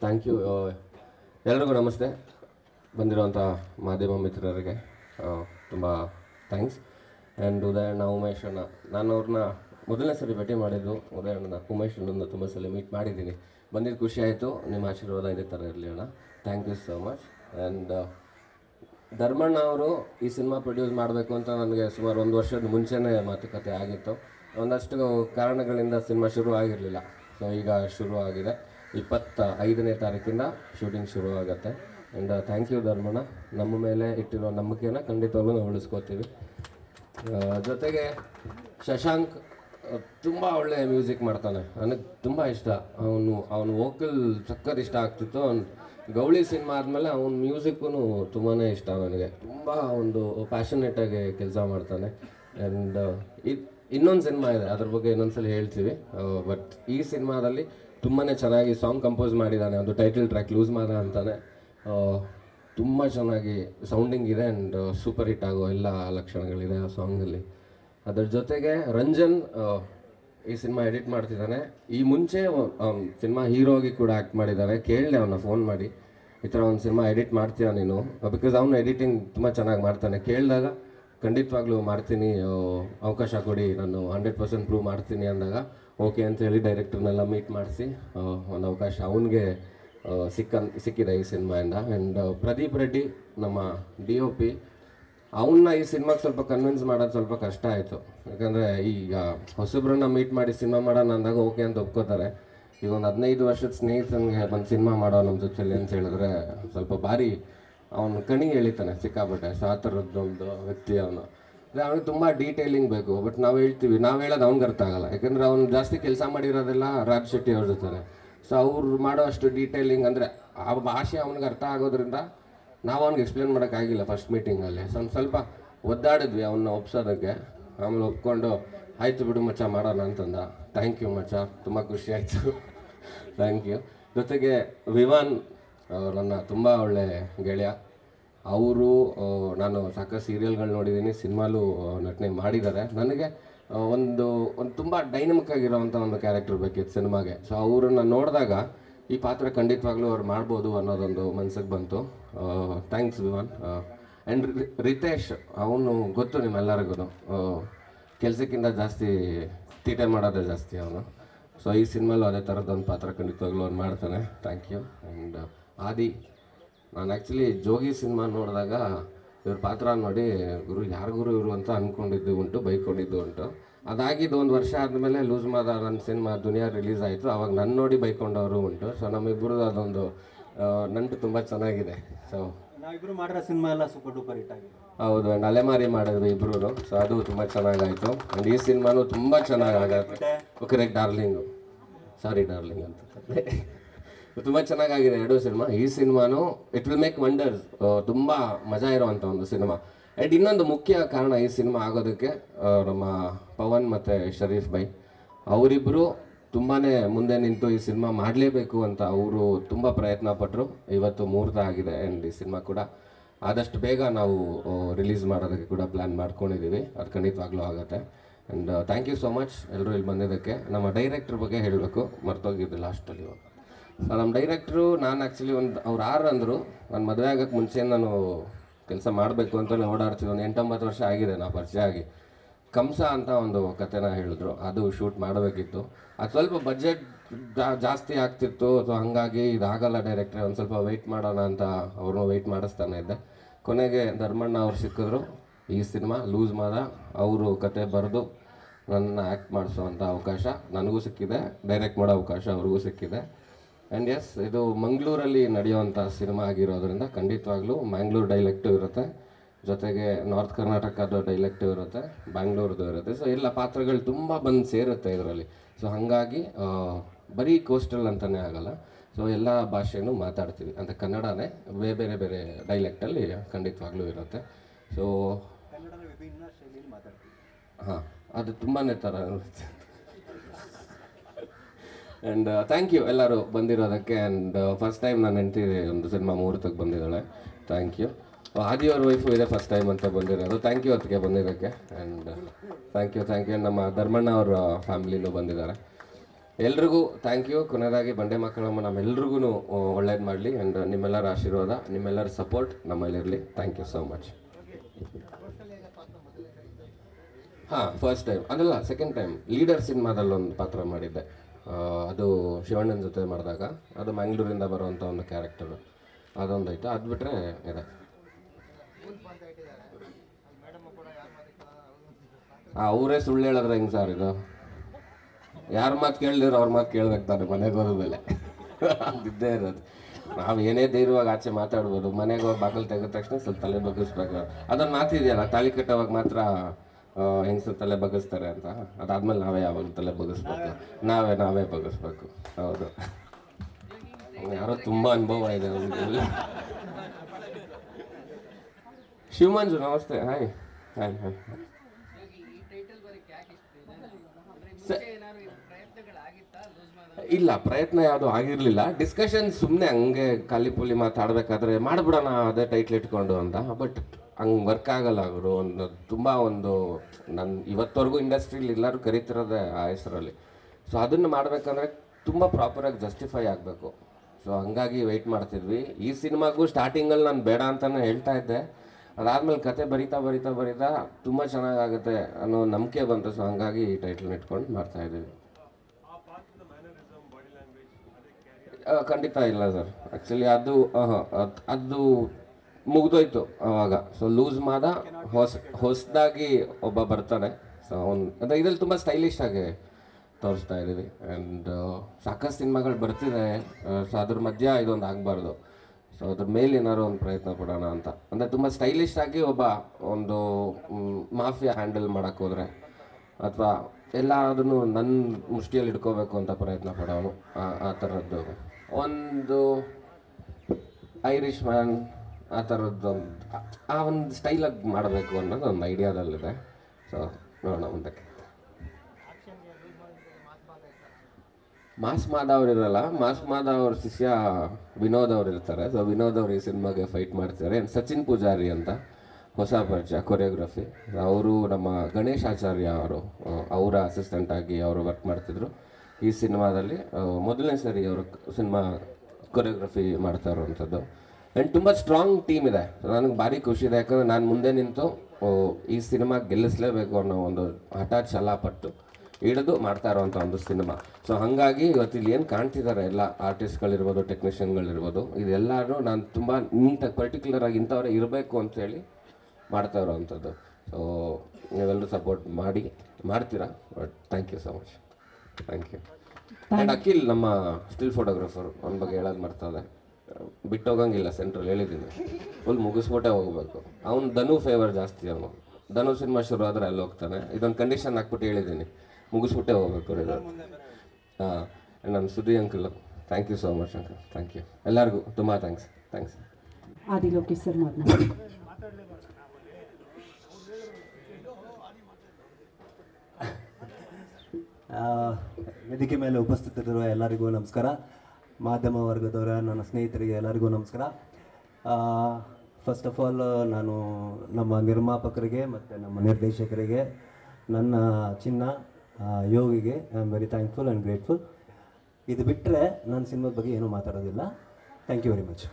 Thank you ಎಲ್ರಿಗೂ ನಮಸ್ತೆ. ಬಂದಿರುವಂಥ ಮಾಧ್ಯಮ ಮಿತ್ರರಿಗೆ ತುಂಬ ಥ್ಯಾಂಕ್ಸ್ ಆ್ಯಂಡ್ ಉದಯಣ್ಣ ಉಮೇಶ್ ಅಣ್ಣ ನಾನು ಅವ್ರನ್ನ ಮೊದಲನೇ ಸರಿ ಭೇಟಿ ಮಾಡಿದ್ದು ಉದಯಣ್ಣನ, ಉಮೇಶ್ ಅಣ್ಣನ ತುಂಬ ಸಲ ಮೀಟ್ ಮಾಡಿದ್ದೀನಿ. ಬಂದಿದ್ದು ಖುಷಿ ಆಯಿತು, ನಿಮ್ಮ ಆಶೀರ್ವಾದ ಇದೇ ಥರ ಇರಲಿ ಅಣ್ಣ. Thank you so much and Dharmanna ಅವರು ಈ ಸಿನಿಮಾ ಪ್ರೊಡ್ಯೂಸ್ ಮಾಡಬೇಕು ಅಂತ ನನಗೆ ಸುಮಾರು ಒಂದು ವರ್ಷದ ಮುಂಚೆನೇ ಮಾತುಕತೆ ಆಗಿತ್ತು. ಒಂದಷ್ಟು ಕಾರಣಗಳಿಂದ ಸಿನಿಮಾ ಶುರು ಆಗಿರಲಿಲ್ಲ ಸೊ ಈಗ ಶುರು ಆಗಿದೆ ಇಪ್ಪತ್ತ ಐದನೇ ತಾರೀಕಿಂದ ಶೂಟಿಂಗ್ ಶುರು ಆಗುತ್ತೆ ಆ್ಯಂಡ್ ಥ್ಯಾಂಕ್ ಯು ಧರ್ಮಣ್ಣ. ನಮ್ಮ ಮೇಲೆ ಇಟ್ಟಿರೋ ನಂಬಿಕೆನ ಖಂಡಿತವಾಗ್ಲೂ ನಾವು ಉಳಿಸ್ಕೋತೀವಿ. ಜೊತೆಗೆ ಶಶಾಂಕ್ ತುಂಬ ಒಳ್ಳೆ ಮ್ಯೂಸಿಕ್ ಮಾಡ್ತಾನೆ. ನನಗೆ ತುಂಬ ಇಷ್ಟ. ಅವನು, ಅವನ ವೋಕಲ್ ಚಕ್ಕರ್ ಇಷ್ಟ ಆಗ್ತಿತ್ತು. ಅವ್ನು ಗೌಳಿ ಸಿನಿಮಾ ಆದಮೇಲೆ ಅವನ ಮ್ಯೂಸಿಕ್ಕೂ ತುಂಬಾ ಇಷ್ಟ ನನಗೆ. ತುಂಬ ಒಂದು ಪ್ಯಾಷನೇಟಾಗಿ ಕೆಲಸ ಮಾಡ್ತಾನೆ. ಆ್ಯಂಡ್ ಇನ್ನೊಂದು ಸಿನಿಮಾ ಇದೆ. ಅದ್ರ ಬಗ್ಗೆ ಇನ್ನೊಂದ್ಸಲ ಹೇಳ್ತೀವಿ. ಬಟ್ ಈ ಸಿನಿಮಾದಲ್ಲಿ ತುಂಬಾ ಚೆನ್ನಾಗಿ ಸಾಂಗ್ ಕಂಪೋಸ್ ಮಾಡಿದ್ದಾನೆ, ಒಂದು ಟೈಟಲ್ ಟ್ರ್ಯಾಕ್ ಲೂಸ್ ಮಾದ ಅಂತಾನೆ. ತುಂಬ ಚೆನ್ನಾಗಿ ಸೌಂಡಿಂಗ್ ಇದೆ ಆ್ಯಂಡ್ ಸೂಪರ್ ಹಿಟ್ ಆಗೋ ಎಲ್ಲ ಲಕ್ಷಣಗಳಿದೆ ಆ ಸಾಂಗಲ್ಲಿ. ಅದರ ಜೊತೆಗೆ ರಂಜನ್ ಈ ಸಿನಿಮಾ ಎಡಿಟ್ ಮಾಡ್ತಿದ್ದಾನೆ. ಈ ಮುಂಚೆ ಸಿನಿಮಾ ಹೀರೋಗಿ ಕೂಡ ಆ್ಯಕ್ಟ್ ಮಾಡಿದ್ದಾನೆ ಕೇಳಿದೆ ಅವನ ಫೋನ್ ಮಾಡಿ, ಈ ಥರ ಒಂದು ಸಿನಿಮಾ ಎಡಿಟ್ ಮಾಡ್ತೀಯ ನೀನು? ಬಿಕಾಸ್ ಅವನು ಎಡಿಟಿಂಗ್ ತುಂಬ ಚೆನ್ನಾಗಿ ಮಾಡ್ತಾನೆ. ಕೇಳಿದಾಗ, ಖಂಡಿತವಾಗ್ಲೂ ಮಾಡ್ತೀನಿ ಅವಕಾಶ ಕೊಡಿ, ನಾನು ಹಂಡ್ರೆಡ್ ಪರ್ಸೆಂಟ್ ಪ್ರೂವ್ ಮಾಡ್ತೀನಿ ಅಂದಾಗ ಓಕೆ ಅಂತ ಹೇಳಿ ಡೈರೆಕ್ಟರ್ನೆಲ್ಲ ಮೀಟ್ ಮಾಡಿಸಿ ಒಂದು ಅವಕಾಶ ಅವನಿಗೆ ಸಿಕ್ಕ ಸಿಕ್ಕಿದೆ ಈ ಸಿನಿಮಾಯಿಂದ ಆ್ಯಂಡ್ ಪ್ರದೀಪ್ ರೆಡ್ಡಿ ನಮ್ಮ ಡಿ ಒ ಪಿ ಅವನ್ನ ಈ ಸಿನಿಮಾಗೆ ಸ್ವಲ್ಪ ಕನ್ವಿನ್ಸ್ ಮಾಡೋದು ಸ್ವಲ್ಪ ಕಷ್ಟ ಆಯಿತು. ಯಾಕಂದರೆ ಈಗ ಹೊಸಬ್ರನ್ನ ಮೀಟ್ ಮಾಡಿ ಸಿನಿಮಾ ಮಾಡೋಣ ಅಂದಾಗ ಓಕೆ ಅಂತ ಒಪ್ಕೋತಾರೆ. ಈಗ ಒಂದು ಹದಿನೈದು ವರ್ಷದ ಸ್ನೇಹಿತನಿಗೆ ಬಂದು ಸಿನಿಮಾ ಮಾಡೋ ನಮ್ಮ ಜೊತೆಲಿ ಅಂತ ಹೇಳಿದ್ರೆ ಸ್ವಲ್ಪ ಭಾರಿ ಅವನು ಕಣಿ ಎಳಿತಾನೆ ಸಿಕ್ಕಾಪಟ್ಟೆ. ಸೊ ಆ ಥರದ್ದೊಂದು ವ್ಯಕ್ತಿ ಅವನು. ಅವನಿಗೆ ತುಂಬ ಡೀಟೇಲಿಂಗ್ ಬೇಕು ಬಟ್ ನಾವು ಹೇಳ್ತೀವಿ, ನಾವು ಹೇಳೋದು ಅವ್ನಿಗೆ ಅರ್ಥ ಆಗಲ್ಲ. ಯಾಕಂದರೆ ಅವ್ನು ಜಾಸ್ತಿ ಕೆಲಸ ಮಾಡಿರೋದೆಲ್ಲ ರಾಜ್ ಶೆಟ್ಟಿ ಅವ್ರ ಜೊತೆ ಸೊ ಅವ್ರು ಮಾಡೋ ಅಷ್ಟು ಡೀಟೇಲಿಂಗ್ ಅಂದರೆ ಆ ಭಾಷೆ ಅವ್ನಿಗೆ ಅರ್ಥ ಆಗೋದ್ರಿಂದ ನಾವು ಅವ್ನಿಗೆ ಎಕ್ಸ್ಪ್ಲೇನ್ ಮಾಡೋಕ್ಕಾಗಿಲ್ಲ ಫಸ್ಟ್ ಮೀಟಿಂಗಲ್ಲಿ ಸೊ ಒಂದು ಸ್ವಲ್ಪ ಒದ್ದಾಡಿದ್ವಿ ಅವನ್ನ ಒಪ್ಸೋದಕ್ಕೆ. ಆಮೇಲೆ ಒಪ್ಕೊಂಡು, ಆಯಿತು ಬಿಡು ಮಚ್ಚ, ಮಾಡೋಣ ಅಂತಂದ. ಥ್ಯಾಂಕ್ ಯು ಮಚ್ಚ, ತುಂಬ ಖುಷಿ ಆಯಿತು. ಥ್ಯಾಂಕ್ ಯು ಜೊತೆಗೆ ವಿವಾನ್ ನನ್ನ ತುಂಬ ಒಳ್ಳೆ ಗೆಳೆಯ. ಅವರು ನಾನು ಸಾಕಷ್ಟು ಸೀರಿಯಲ್ಗಳು ನೋಡಿದ್ದೀನಿ ಸಿನಿಮಾಲು ನಟನೆ ಮಾಡಿದ್ದಾರೆ. ನನಗೆ ಒಂದು ಒಂದು ತುಂಬ ಡೈನಮಿಕ್ ಆಗಿರೋವಂಥ ಒಂದು ಕ್ಯಾರೆಕ್ಟರ್ ಬೇಕಿತ್ತು ಸಿನಿಮಾಗೆ. ಸೊ ಅವರನ್ನು ನೋಡಿದಾಗ ಈ ಪಾತ್ರ ಖಂಡಿತವಾಗ್ಲೂ ಅವ್ರು ಮಾಡ್ಬೋದು ಅನ್ನೋದೊಂದು ಮನ್ಸಿಗೆ ಬಂತು. ಥ್ಯಾಂಕ್ಸ್ ವಿವಾನ್. ಆ್ಯಂಡ್ ರಿತೇಶ್, ಅವನು ಗೊತ್ತು ನಿಮ್ಮೆಲ್ಲರಿಗೂ. ಕೆಲಸಕ್ಕಿಂತ ಜಾಸ್ತಿ ತೀಟೆ ಮಾಡೋದೇ ಜಾಸ್ತಿ ಅವನು. ಸೊ ಈ ಸಿನಿಮಾಲು ಅದೇ ಥರದ್ದೊಂದು ಪಾತ್ರ ಖಂಡಿತವಾಗ್ಲೂ ಅವ್ನು ಮಾಡ್ತಾನೆ. ಥ್ಯಾಂಕ್ ಯು ಆ್ಯಂಡ್ ಆದಿ ನಾನು ಆ್ಯಕ್ಚುಲಿ ಜೋಗಿ ಸಿನಿಮಾ ನೋಡಿದಾಗ ಇವ್ರ ಪಾತ್ರ ನೋಡಿ ಗುರು ಯಾರು ಗುರು ಇವರು ಅಂತ ಅಂದ್ಕೊಂಡಿದ್ದು ಉಂಟು ಬೈಕೊಂಡಿದ್ದು ಉಂಟು. ಅದಾಗಿದ್ದು ಒಂದು ವರ್ಷ ಆದಮೇಲೆ ಲೂಸ್ ಮಾದ ನನ್ನ ಸಿನಿಮಾ ದುನಿಯಾ ರಿಲೀಸ್ ಆಯಿತು. ಅವಾಗ ನನ್ನ ನೋಡಿ ಬೈಕೊಂಡವರು ಉಂಟು. ಸೊ ನಮ್ಮಿಬ್ಬರದ್ದು ಅದೊಂದು ನಂಟು ತುಂಬ ಚೆನ್ನಾಗಿದೆ. ಸೊ ನಾವಿಬ್ಬರು ಮಾಡಿರೋ ಸಿನಿಮಾ ಎಲ್ಲ ಸೂಪರ್ ಡೂಪರ್ ಹಿಟ್ ಆಗಿದೆ. ಹೌದು ಆ್ಯಂಡ್ ಅಲೆಮಾರಿ ಮಾಡಿದ್ರು ಇಬ್ಬರು ಸೊ ಅದು ತುಂಬ ಚೆನ್ನಾಗಾಯಿತು. ಆ್ಯಂಡ್ ಈ ಸಿನಿಮಾನು ತುಂಬ ಚೆನ್ನಾಗಿ okay correct darling sorry darling ಅಂತ. ತುಂಬ ಚೆನ್ನಾಗಿದೆ ಎರಡು ಸಿನಿಮಾ. ಈ ಸಿನಿಮಾನು ಇಟ್ ವಿಲ್ ಮೇಕ್ ವಂಡರ್ಸ್ ತುಂಬ ಮಜಾ ಇರುವಂಥ ಒಂದು ಸಿನಿಮಾ. ಆ್ಯಂಡ್ ಇನ್ನೊಂದು ಮುಖ್ಯ ಕಾರಣ ಈ ಸಿನಿಮಾ ಆಗೋದಕ್ಕೆ ನಮ್ಮ ಪವನ್ ಮತ್ತು ಶರೀಫ್ ಬೈ ಅವರಿಬ್ಬರು ತುಂಬಾ ಮುಂದೆ ನಿಂತು ಈ ಸಿನಿಮಾ ಮಾಡಲೇಬೇಕು ಅಂತ ಅವರು ತುಂಬ ಪ್ರಯತ್ನ ಪಟ್ಟರು ಇವತ್ತು ಮುಹೂರ್ತ ಆಗಿದೆ ಆ್ಯಂಡ್ ಈ ಸಿನಿಮಾ ಕೂಡ. ಆದಷ್ಟು ಬೇಗ ನಾವು ರಿಲೀಸ್ ಮಾಡೋದಕ್ಕೆ ಕೂಡ ಪ್ಲ್ಯಾನ್ ಮಾಡ್ಕೊಂಡಿದ್ದೀವಿ. ಅದು ಖಂಡಿತವಾಗ್ಲೂ ಆಗುತ್ತೆ. And thank you so much ಎಲ್ಲರೂ ಇಲ್ಲಿ ಬಂದಿದ್ದಕ್ಕೆ. ನಮ್ಮ ಡೈರೆಕ್ಟ್ರ್ ಬಗ್ಗೆ ಹೇಳಬೇಕು. ಮರ್ತೋಗಿದ್ದು ಲಾಸ್ಟಲ್ಲಿ ಇವಾಗ. ನಮ್ಮ ಡೈರೆಕ್ಟ್ರು ನಾನು ಆ್ಯಕ್ಚುಲಿ ಒಂದು, ಅವ್ರು ಆರು ಅಂದರು, ನಾನು ಮದುವೆ ಆಗೋಕ್ಕೆ ಮುಂಚೆ ನಾನು ಕೆಲಸ ಮಾಡಬೇಕು ಅಂತಲೇ ಓಡಾಡ್ತಿದ್ದೆ. ಒಂದು ಎಂಟೊಂಬತ್ತು ವರ್ಷ ಆಗಿದೆ ನಾ ಪರಿಚಯ ಆಗಿ. ಕಂಸ ಅಂತ ಒಂದು ಕಥೆನ ಹೇಳಿದ್ರು. ಅದು ಶೂಟ್ ಮಾಡಬೇಕಿತ್ತು. ಅದು ಸ್ವಲ್ಪ ಬಜೆಟ್ ಜಾಸ್ತಿ ಆಗ್ತಿತ್ತು. ಸೊ ಹಂಗಾಗಿ ಇದಾಗಲ್ಲ ಡೈರೆಕ್ಟ್ರೆ ಒಂದು ಸ್ವಲ್ಪ ವೆಯ್ಟ್ ಮಾಡೋಣ ಅಂತ ಅವ್ರನ್ನೂ ವೆಯ್ಟ್ ಮಾಡಿಸ್ತಾನೆ ಇದ್ದೆ. ಕೊನೆಗೆ ಧರ್ಮಣ್ಣ ಅವ್ರು ಸಿಕ್ಕಿದ್ರು. ಈ ಸಿನಿಮಾ ಲೂಸ್ ಮಾಡ, ಅವರು ಕತೆ ಬರೆದು ನನ್ನ ಆ್ಯಕ್ಟ್ ಮಾಡಿಸೋ ಅಂಥ ಅವಕಾಶ ನನಗೂ ಸಿಕ್ಕಿದೆ. ಡೈರೆಕ್ಟ್ ಮಾಡೋ ಅವಕಾಶ ಅವ್ರಿಗೂ ಸಿಕ್ಕಿದೆ. ಆ್ಯಂಡ್ ಎಸ್ ಇದು ಮಂಗಳೂರಲ್ಲಿ ನಡೆಯುವಂಥ ಸಿನಿಮಾ ಆಗಿರೋದ್ರಿಂದ ಖಂಡಿತವಾಗ್ಲೂ ಮ್ಯಾಂಗ್ಳೂರ್ ಡೈಲೆಕ್ಟು ಇರುತ್ತೆ. ಜೊತೆಗೆ ನಾರ್ತ್ ಕರ್ನಾಟಕದ ಡೈಲೆಕ್ಟು ಇರುತ್ತೆ ಬ್ಯಾಂಗ್ಳೂರ್ದು ಇರುತ್ತೆ. ಸೊ ಎಲ್ಲ ಪಾತ್ರಗಳು ತುಂಬ ಬಂದು ಸೇರುತ್ತೆ ಇದರಲ್ಲಿ. ಸೊ ಹಾಗಾಗಿ ಬರೀ ಕೋಸ್ಟಲ್ ಅಂತಲೇ ಆಗಲ್ಲ. ಸೊ ಎಲ್ಲ ಭಾಷೆನೂ ಮಾತಾಡ್ತೀವಿ. ಅಂತ ಕನ್ನಡನೇ ಬೇರೆ ಬೇರೆ ಬೇರೆ ಡೈಲೆಕ್ಟಲ್ಲಿ ಖಂಡಿತವಾಗ್ಲೂ ಇರುತ್ತೆ. ಸೊ ಹಾಂ ಅದು ತುಂಬಾ ಥರ ಇರುತ್ತೆ. ಆ್ಯಂಡ್ ಥ್ಯಾಂಕ್ ಯು ಎಲ್ಲರೂ ಬಂದಿರೋದಕ್ಕೆ ಆ್ಯಂಡ್ ಫಸ್ಟ್ ಟೈಮ್ ನಾನು ಹೆಂಡ್ತಿ ಒಂದು ಸಿನಿಮಾ ಮುಹೂರ್ತಕ್ಕೆ ಬಂದಿದ್ದಾಳೆ. ಥ್ಯಾಂಕ್ ಯು ಆದಿಯವ್ರ ವೈಫು ಇದೆ ಫಸ್ಟ್ ಟೈಮ್ ಅಂತ ಬಂದಿರೋದು. ಥ್ಯಾಂಕ್ ಯು ಅದಕ್ಕೆ ಬಂದಿದ್ದಕ್ಕೆ. And thank you thank you ನಮ್ಮ ಧರ್ಮಣ್ಣ ಅವರ ಫ್ಯಾಮಿಲಿನೂ ಬಂದಿದ್ದಾರೆ. ಎಲ್ರಿಗೂ ಥ್ಯಾಂಕ್ ಯು ಕೊನೆಯದಾಗಿ ಬಂಡೆ ಮಕ್ಕಳಮ್ಮ ನಮ್ಮೆಲ್ರಿಗೂ ಒಳ್ಳೇದು ಮಾಡಲಿ. ಆ್ಯಂಡ್ ನಿಮ್ಮೆಲ್ಲರ ಆಶೀರ್ವಾದ, ನಿಮ್ಮೆಲ್ಲರ ಸಪೋರ್ಟ್ ನಮ್ಮಲ್ಲಿರಲಿ ಥ್ಯಾಂಕ್ ಯು ಸೋ ಮಚ್ ಹಾಂ ಫಸ್ಟ್ ಟೈಮ್ ಅದಲ್ಲ ಸೆಕೆಂಡ್ ಟೈಮ್ ಲೀಡರ್ ಸಿನಿಮಾದಲ್ಲಿ ಒಂದು ಪಾತ್ರ ಮಾಡಿದ್ದೆ. ಅದು ಶಿವಣ್ಣನ ಜೊತೆ ಮಾಡಿದಾಗ, ಅದು ಮ್ಯಾಂಗ್ಳೂರಿಂದ ಬರುವಂಥ ಒಂದು ಕ್ಯಾರೆಕ್ಟರು ಅದೊಂದು ಐತೆ ಅದು ಬಿಟ್ಟರೆ ಇದೆ. ಹಾಂ ಅವರೇ ಸುಳ್ಳು ಹೇಳಿದ್ರೆ ಹೆಂಗೆ ಸರ್ ಇದು? ಯಾರ ಮಾತು ಕೇಳಿದ್ರು ಅವ್ರ ಮಾತು ಕೇಳ್ಬೇಕು ತಾನೆ, ಮನೆಗೆ ಹೋದ ಮೇಲೆ. ಇದ್ದೇ ಇರೋದು. ನಾವು ಏನೇ ಧೈರ್ಯವಾಗಿ ಆಚೆ ಮಾತಾಡ್ಬೋದು, ಮನೆಗೆ ಹೋಗಿ ಬಾಗಿಲು ತೆಗೆದ ತಕ್ಷಣ ಸ್ವಲ್ಪ ತಲೆ ಬಗ್ಗಿಸ್ಬೇಕು. ಅದೊಂದು ಮಾತಿದೆಯಲ್ಲ, ತಾಳಿ ಕಟ್ಟೋವಾಗ ಮಾತ್ರ ಹೆಂಗಸರು ತಲೆ ಬಗ್ಗಿಸ್ತಾರೆ ಅಂತ. ಅದಾದ್ಮೇಲೆ ನಾವೇ ಯಾವಾಗ ತಲೆ ಬಗ್ಗಿಸ್ಬೇಕು? ನಾವೇ. ನಾವೇ ಬಗ್ಗಿಸ್ಬೇಕು. ಹೌದು. ಯಾರೋ ತುಂಬ ಅನುಭವ ಇದೆ. ಶಿವಮಂಜು ನಮಸ್ತೆ. ಹಾಯ್ ಹಾಯ್ ಹಾಯ್ ಇಲ್ಲ, ಪ್ರಯತ್ನ ಯಾವುದು ಆಗಿರಲಿಲ್ಲ. ಡಿಸ್ಕಷನ್ ಸುಮ್ಮನೆ ಹಂಗೆ ಖಾಲಿ ಪುಲಿ ಮಾತಾಡಬೇಕಾದ್ರೆ ಮಾಡಿಬಿಡೋಣ ಅದೇ ಟೈಟ್ಲ್ ಇಟ್ಕೊಂಡು ಅಂತ. ಬಟ್ ಹಂಗೆ ವರ್ಕ್ ಆಗಲ್ಲ ಅವರು ಒಂದು ತುಂಬ ಒಂದು ನನ್ನ ಇವತ್ತವರೆಗೂ ಇಂಡಸ್ಟ್ರೀಲಿ ಎಲ್ಲರೂ ಕರಿತಿರೋದೇ ಆ ಹೆಸರಲ್ಲಿ. ಸೊ ಅದನ್ನು ಮಾಡಬೇಕಂದ್ರೆ ತುಂಬ ಪ್ರಾಪರಾಗಿ ಜಸ್ಟಿಫೈ ಆಗಬೇಕು. ಸೊ ಹಂಗಾಗಿ ವೆಯ್ಟ್ ಮಾಡ್ತಿದ್ವಿ. ಈ ಸಿನಿಮಾಗೂ ಸ್ಟಾರ್ಟಿಂಗಲ್ಲಿ ನಾನು ಬೇಡ ಅಂತಲೇ ಹೇಳ್ತಾ ಇದ್ದೆ. ಅದಾದ್ಮೇಲೆ ಕತೆ ಬರಿತಾ ಬರಿತಾ ಬರಿತಾ ತುಂಬ ಚೆನ್ನಾಗಾಗುತ್ತೆ ಅನ್ನೋ ನಂಬಿಕೆ ಬಂತು. ಸೊ ಹಂಗಾಗಿ ಈ ಟೈಟ್ಲನ್ನ ಇಟ್ಕೊಂಡು ಮಾಡ್ತಾ ಇದ್ದೀವಿ ಆ, ಖಂಡಿತ ಇಲ್ಲ ಸರ್. ಆ್ಯಕ್ಚುಲಿ ಅದು ಅದ್- ಮುಗ್ದೋಯ್ತು ಅವಾಗ. ಸೊ ಲೂಸ್ ಮಾಡ, ಹೊಸ, ಹೊಸದಾಗಿ ಒಬ್ಬ ಬರ್ತಾನೆ. ಸೊ ಅವ್ನು, ಅಂದರೆ ಇದ್ರಲ್ಲಿ ತುಂಬ ಸ್ಟೈಲಿಶ್ ಆಗಿ ತೋರಿಸ್ತಾ ಇದ್ದೀವಿ. ಆ್ಯಂಡ್ ಸಾಕಷ್ಟು ಸಿನಿಮಾಗಳು ಬರ್ತಿದೆ. ಸೊ ಅದ್ರ ಮಧ್ಯ ಇದೊಂದು ಆಗಬಾರ್ದು. ಸೊ ಅದ್ರ ಮೇಲೆ ಏನಾದ್ರು ಒಂದು ಪ್ರಯತ್ನ ಪಡೋಣ ಅಂತ. ಅಂದರೆ ತುಂಬ ಸ್ಟೈಲಿಶ್ ಆಗಿ ಒಬ್ಬ ಒಂದು ಮಾಫಿಯಾ ಹ್ಯಾಂಡಲ್ ಮಾಡೋಕ್ಕೆ ಹೋದರೆ. ಅಥವಾ ಎಲ್ಲದನ್ನು ನನ್ನ ಮುಷ್ಟಿಯಲ್ಲಿ ಇಟ್ಕೋಬೇಕು ಅಂತ ಪ್ರಯತ್ನ ಪಡೋನು. ಆ- ಆ ಥರದ್ದು ಒಂದು ಐರಿಷ್ ಮ್ಯಾನ್ ಆ ಥರದ್ದು ಒಂದು ಆ ಒಂದು ಸ್ಟೈಲಾಗಿ ಮಾಡಬೇಕು ಅನ್ನೋದು ಒಂದು ಐಡಿಯಾದಲ್ಲಿದೆ ಸೊ ನೋಡೋಣ ಮುಂದಕ್ಕೆ. ಮಾಸ್ ಮಾದ ಅವ್ರು ಇರಲ್ಲ. ಮಾಸ್ ಮಾದ ಅವ್ರ ಶಿಷ್ಯ ವಿನೋದ್ ಅವ್ರು ಇರ್ತಾರೆ. ಸೊ ವಿನೋದ್ ಅವ್ರು ಈ ಸಿನಿಮಾಗೆ ಫೈಟ್ ಮಾಡ್ತಾರೆ ಏನು ಸಚಿನ್ ಪೂಜಾರಿ ಅಂತ ಹೊಸ ಪರಿಚಯ ಕೊರಿಯೋಗ್ರಫಿ ಅವರು ನಮ್ಮ ಗಣೇಶ್ ಆಚಾರ್ಯ ಅವರು ಅವರ ಅಸಿಸ್ಟೆಂಟ್ ಆಗಿ ಅವರು ವರ್ಕ್ ಮಾಡ್ತಿದ್ರು. ಈ ಸಿನಿಮಾದಲ್ಲಿ ಮೊದಲನೇ ಸರಿ ಅವರು ಸಿನಿಮಾ ಕೊರಿಯೋಗ್ರಫಿ ಮಾಡ್ತಾ ಇರುವಂಥದ್ದು ಆ್ಯಂಡ್ ತುಂಬ ಸ್ಟ್ರಾಂಗ್ ಟೀಮ್ ಇದೆ. ನನಗೆ ಭಾರಿ ಖುಷಿ ಇದೆ. ಯಾಕಂದರೆ ನಾನು ಮುಂದೆ ನಿಂತು ಈ ಸಿನಿಮಾ ಗೆಲ್ಲಿಸಲೇಬೇಕು ಅನ್ನೋ ಒಂದು ಹಠ ಛಲ ಪಟ್ಟು ಹಿಡಿದು ಮಾಡ್ತಾ ಇರುವಂಥ ಒಂದು ಸಿನಿಮಾ. ಸೊ ಹಾಗಾಗಿ ಇವತ್ತು ಇಲ್ಲಿ ಏನು ಕಾಣ್ತಿದ್ದಾರೆ ಎಲ್ಲ ಆರ್ಟಿಸ್ಟ್ಗಳಿರ್ಬೋದು ಟೆಕ್ನಿಷಿಯನ್ಗಳಿರ್ಬೋದು ಇದೆಲ್ಲರೂ ನಾನು ತುಂಬ ನೀಟಾಗಿ ಪರ್ಟಿಕ್ಯುಲರ್ ಆಗಿ ಇಂಥವ್ರೆ ಇರಬೇಕು ಅಂಥೇಳಿ ಮಾಡ್ತಾ ಇರೋವಂಥದ್ದು ಸೊ ನೀವೆಲ್ಲರೂ ಸಪೋರ್ಟ್ ಮಾಡಿ, ಮಾಡ್ತೀರಾ? But thank you so much thank you and Akhil ನಮ್ಮ ಸ್ಟಿಲ್ ಫೋಟೋಗ್ರಾಫರ್ ಅವನ ಬಗ್ಗೆ ಹೇಳೋದು ಮರ್ತದೆ ಬಿಟ್ಟೋಗಂಗಿಲ್ಲ ಸೆಂಟ್ರಲ್ ಹೇಳಿದ್ದೀನಿ. ಫುಲ್ ಮುಗಿಸ್ಬಿಟ್ಟೆ ಹೋಗ್ಬೇಕು. ಅವ್ನು ಧನು ಫೇವರ್ ಜಾಸ್ತಿ ಅವನು. ಧನು ಸಿನಿಮಾ ಶುರು ಆದರೆ ಅಲ್ಲಿ ಹೋಗ್ತಾನೆ. ಇದೊಂದು ಕಂಡೀಷನ್ ಹಾಕ್ಬಿಟ್ಟು ಹೇಳಿದ್ದೀನಿ. ಮುಗಿಸ್ಬಿಟ್ಟೆ ಹೋಗ್ಬೇಕು ರೀ ಹಾಂ ನಮ್ಮ ಸುದ್ದಿ uncle thank you so much uncle. Thank you ಎಲ್ಲರಿಗೂ ತುಂಬ ಥ್ಯಾಂಕ್ಸ್ ಥ್ಯಾಂಕ್ಸ್ ಆದಿ ಲೋಕೇಶ್ ಸರ್ ಮಾತನಾಡಿ. ವೇದಿಕೆ ಮೇಲೆ ಉಪಸ್ಥಿತರಿರುವ ಎಲ್ಲರಿಗೂ ನಮಸ್ಕಾರ. ಮಾಧ್ಯಮ ವರ್ಗದವರ, ನನ್ನ ಸ್ನೇಹಿತರಿಗೆ ಎಲ್ಲರಿಗೂ ನಮಸ್ಕಾರ. ಫಸ್ಟ್ ಆಫ್ ಆಲ್ ನಾನು ನಮ್ಮ ನಿರ್ಮಾಪಕರಿಗೆ ಮತ್ತು ನಮ್ಮ ನಿರ್ದೇಶಕರಿಗೆ, ನನ್ನ ಚಿನ್ನ ಯೋಗಿಗೆ I am very thankful and grateful ಇದು ಬಿಟ್ಟರೆ ನಾನು ಸಿನಿಮಾದ ಬಗ್ಗೆ ಏನೂ ಮಾತಾಡೋದಿಲ್ಲ. Thank you very much